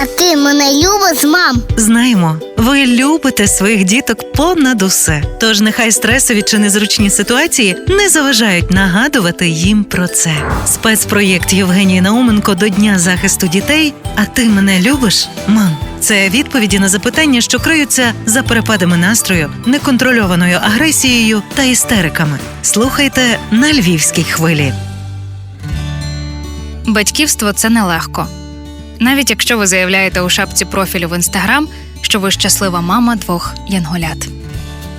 А ти мене любиш, мам? Знаємо, ви любите своїх діток понад усе. Тож нехай стресові чи незручні ситуації не заважають нагадувати їм про це. Спецпроєкт Євгенії Науменко до Дня захисту дітей. А ти мене любиш, мам? Це відповіді на запитання, що криються за перепадами настрою, неконтрольованою агресією та істериками. Слухайте на львівській хвилі. Батьківство це нелегко. Навіть якщо ви заявляєте у шапці профілю в інстаграм, що ви щаслива мама двох янголят.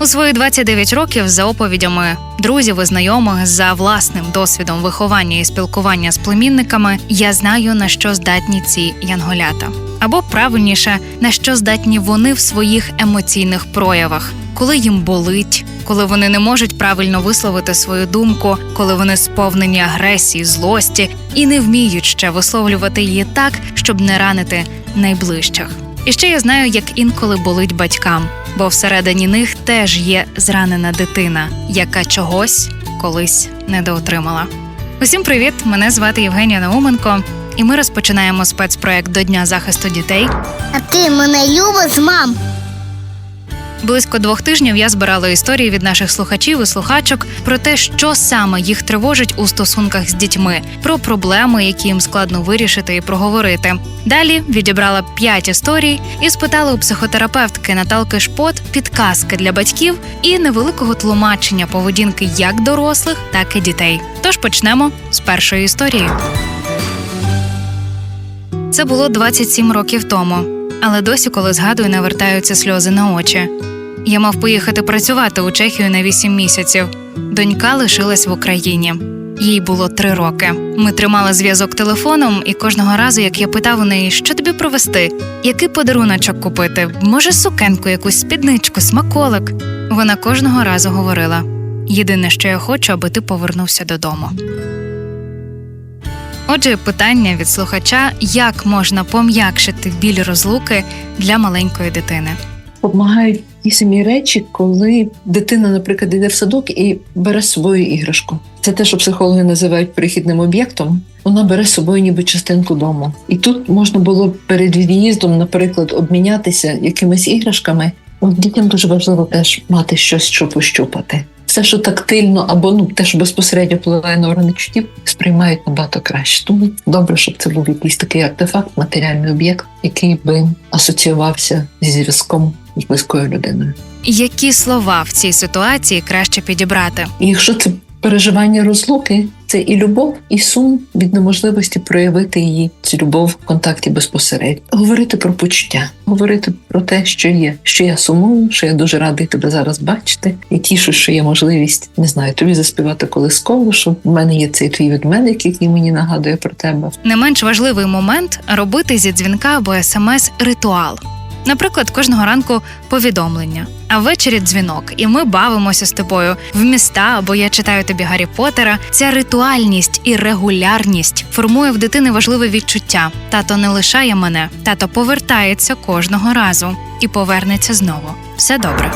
У свої 29 років, за оповідями друзів і знайомих, за власним досвідом виховання і спілкування з племінниками, я знаю на що здатні ці янголята, або правильніше, на що здатні вони в своїх емоційних проявах, коли їм болить, коли вони не можуть правильно висловити свою думку, коли вони сповнені агресії, злості і не вміють ще висловлювати її так, щоб не ранити найближчих. І ще я знаю, як інколи болить батькам, бо всередині них теж є зранена дитина, яка чогось колись недоотримала. Усім привіт! Мене звати Євгенія Науменко, і ми розпочинаємо спецпроект до Дня захисту дітей. А ти мене любиш, мам? Близько двох тижнів я збирала історії від наших слухачів і слухачок про те, що саме їх тривожить у стосунках з дітьми, про проблеми, які їм складно вирішити і проговорити. Далі відібрала п'ять історій і спитала у психотерапевтки Наталки Шпот підказки для батьків і невеликого тлумачення поведінки як дорослих, так і дітей. Тож почнемо з першої історії. Це було 27 років тому, але досі, коли згадую, навертаються сльози на очі. Я мав поїхати працювати у Чехію на 8 місяців. Донька лишилась в Україні. Їй було три роки. Ми тримали зв'язок телефоном, і кожного разу, як я питав у неї, що тобі провести, який подаруночок купити, може, сукенку, якусь спідничку, смаколик. Вона кожного разу говорила: єдине, що я хочу, аби ти повернувся додому. Отже, питання від слухача: як можна пом'якшити біль розлуки для маленької дитини? Допомагають ті самі речі, коли дитина, наприклад, йде в садок і бере з собою іграшку. Це те, що психологи називають перехідним об'єктом. Вона бере з собою ніби частинку дому. І тут можна було перед від'їздом, наприклад, обмінятися якимись іграшками. От дітям дуже важливо теж мати щось, що пощупати. Все, що тактильно або ну те, що безпосередньо впливає на органи чуттів, сприймають набагато краще. Тому добре, щоб це був якийсь такий артефакт, матеріальний об'єкт, який би асоціювався зі зв'язком з близькою людиною. Які слова в цій ситуації краще підібрати? І якщо це переживання розлуки, це і любов, і сум від неможливості проявити її цю любов в контакті безпосередньо. Говорити про почуття, говорити про те, що є, що я сумую, що я дуже радий тебе зараз бачити, і тішу, що є можливість не знаю, тобі заспівати колисково, що в мене є цей твій ведмедик, який мені нагадує про тебе. Не менш важливий момент робити зі дзвінка або смс ритуал. Наприклад, кожного ранку повідомлення, а ввечері дзвінок, і ми бавимося з тобою в міста, або я читаю тобі Гаррі Поттера. Ця ритуальність і регулярність формує в дитини важливе відчуття. Тато не лишає мене, тато повертається кожного разу і повернеться знову. Все добре.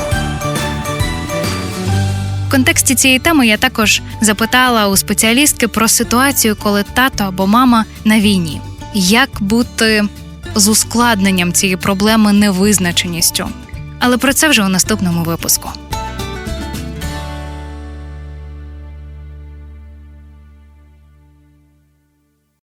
В контексті цієї теми я також запитала у спеціалістки про ситуацію, коли тато або мама на війні. Як бути з ускладненням цієї проблеми невизначеністю? Але про це вже у наступному випуску.